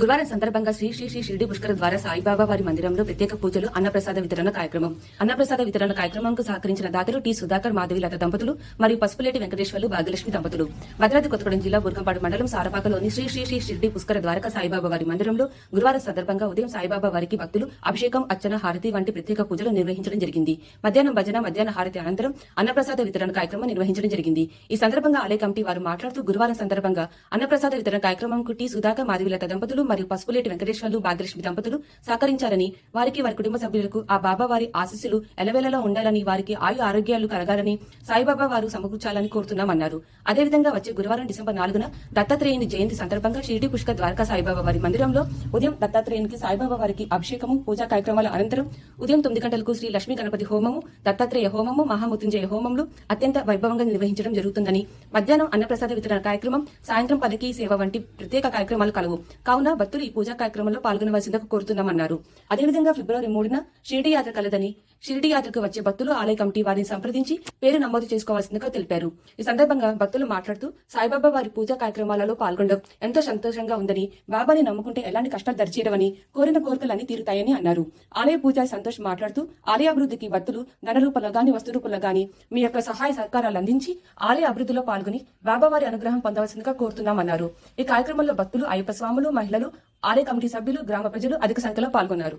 గురువారం సందర్భంగా శ్రీ శ్రీ శ్రీ షిర్డి పుష్కర ద్వారా సాయిబాబా వారి మందిరంలో ప్రత్యేక పూజలు అన్నప్రసాద వితరణ కార్యక్రమం. అన్నప్రసాద వితరణ కార్యక్రమంకు సహకరించిన దాతలు టి. సుధాకర్ మాధవి లత దంపతులు మరియు పసుపులేటి వెంకటేశ్వర్లు భాగ్యలక్ష్మి దంపతులు. భద్రాద్రి కొత్తగూడెం జిల్లా బుర్గంపాడు మండలం సారపాకలోని శ్రీ శ్రీ శ్రీ షిర్డి పుష్కర ద్వారక సాయిబాబా వారి మందిరంలో గురువారం సందర్భంగా ఉదయం సాయిబాబా వారికి భక్తులు అభిషేకం అర్చన హారతి వంటి ప్రత్యేక పూజలు నిర్వహించడం జరిగింది. మధ్యాహ్నం భజన మధ్యాహ్న హారతి అనంతరం అన్నప్రసాద వితరణ కార్యక్రమం నిర్వహించడం జరిగింది. ఈ సందర్భంగా ఆలయ కమిటీ వారు మాట్లాడుతూ గురువారం సందర్భంగా అన్నప్రసాద వితరణ కార్యక్రమంకు టి. సుధాకర్ మాధవిలత దంపతులు మరియు పసుపులేటి వెంకటేశ్వర్లు భాగ్యలక్ష్మి దంపతులు సహకరించారని వారికి వారి కుటుంబ సభ్యులకు ఆ బాబా వారి ఆశీస్సులు ఎలవేళలా ఉండాలని వారికి ఆయు ఆరోగ్యాలు కలగాలని సాయిబాబా వారు సమకూర్చాలని కోరుతున్నామన్నారు. అదేవిధంగా వచ్చే గురువారం డిసెంబర్ నాలుగున దత్తాత్రేయుని జయంతి సందర్భంగా షిరిడి పుష్కర్ ద్వారకా సాయిబాబా వారి మందిరంలో ఉదయం దత్తాత్రేయునికి సాయిబాబా వారికి అభిషేకము పూజా కార్యక్రమాల అనంతరం ఉదయం తొమ్మిది గంటలకు శ్రీ లక్ష్మీ గణపతి హోమము దత్తాత్రేయ హోమము మహామృత్యుంజయ హోమములు అత్యంత వైభవంగా నిర్వహించడం జరుగుతుందని మధ్యాహ్నం అన్నప్రసాద వితరణ కార్యక్రమం సాయంత్రం పదకీ సేవ వంటి ప్రత్యేక కార్యక్రమాలు కలవు. కావున భక్తులు ఈ పూజా కార్యక్రమంలో పాల్గొనవలసిందిగా కోరుతున్నామన్నారు. అదేవిధంగా ఫిబ్రవరి మూడున షిరిడి యాత్ర కలదని షిరిడి యాత్రకు వచ్చే భక్తులు ఆలయ కమిటీ వారిని సంప్రదించి పేరు నమోదు చేసుకోవాల్సిందిగా తెలిపారు. ఈ సందర్భంగా భక్తులు మాట్లాడుతూ సాయిబాబా వారి పూజా కార్యక్రమాలలో పాల్గొనడం ఎంతో సంతోషంగా ఉందని బాబాని నమ్ముకుంటే ఎలాంటి కష్టాలు దరిచేయడమని కోరిన కోరికలన్నీ తీరుతాయని అన్నారు. ఆలయ పూజారి సంతోష్ మాట్లాడుతూ ఆలయ అభివృద్ధికి భక్తులు ధన రూపంలో గాని వస్తు రూపంలో గాని మీ యొక్క సహాయ సహకారాలు అందించి ఆలయ అభివృద్ధిలో పాల్గొని బాబావారి అనుగ్రహం పొందవలసిందిగా కోరుతున్నామన్నారు. ఈ కార్యక్రమంలో భక్తులు అయ్యప్ప స్వాములు మహిళలు ఆలయ కమిటీ సభ్యులు గ్రామ ప్రజలు అధిక సంఖ్యలో పాల్గొన్నారు.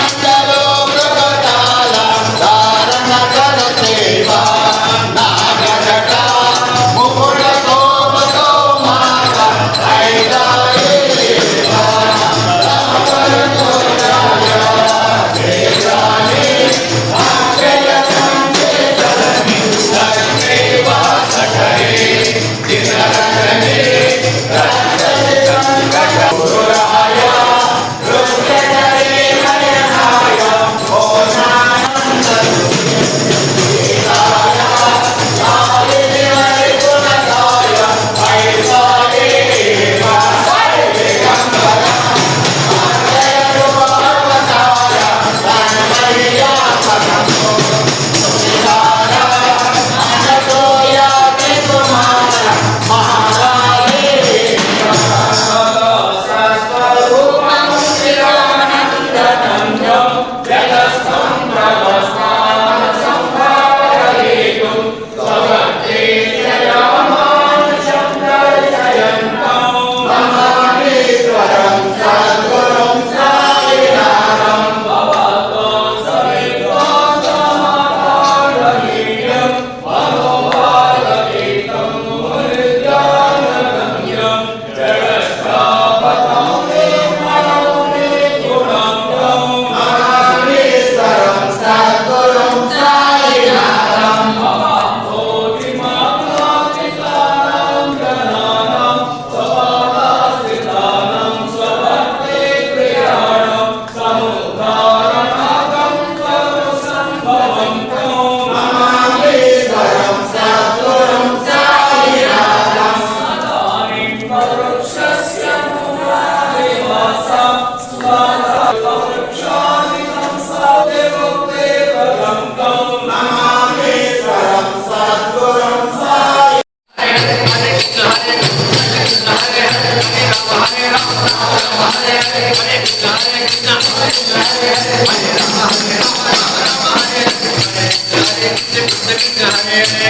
Hare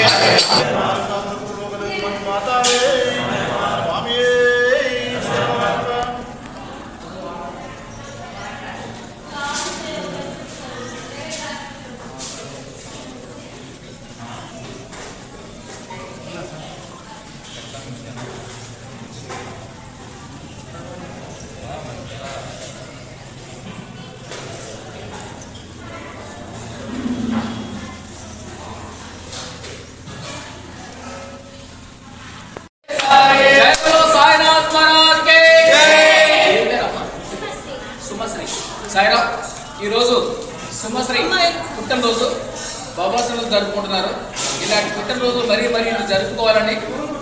Hare ఈరోజు సుమశ్రీ పుట్టినరోజు. బాబా సడలు జరుపుకుంటున్నారు. ఇలాంటి పుట్టినరోజు మరీ మరీ జరుపుకోవాలని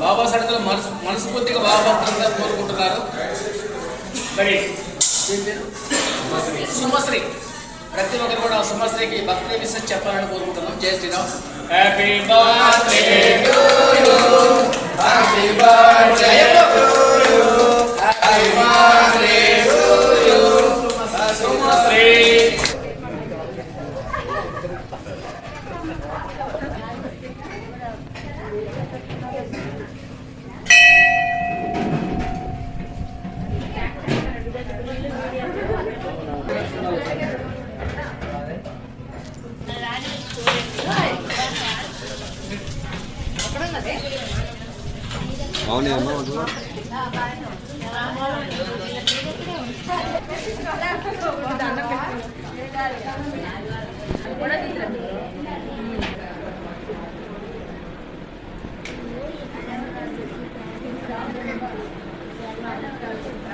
బాబా సడలు మనసు మనస్ఫూర్తిగా బాబా భక్తులుగా కోరుకుంటున్నారు. మరి? సుమశ్రీ ప్రతి ఒక్కరు కూడా సుమశ్రీకి బర్త్డే విషెస్ చెప్పాలని కోరుకుంటున్నాం. జై శ్రీరామ్. హ్యాపీ బర్త్డే అవునే అమ్మ వద్దు. Thank you.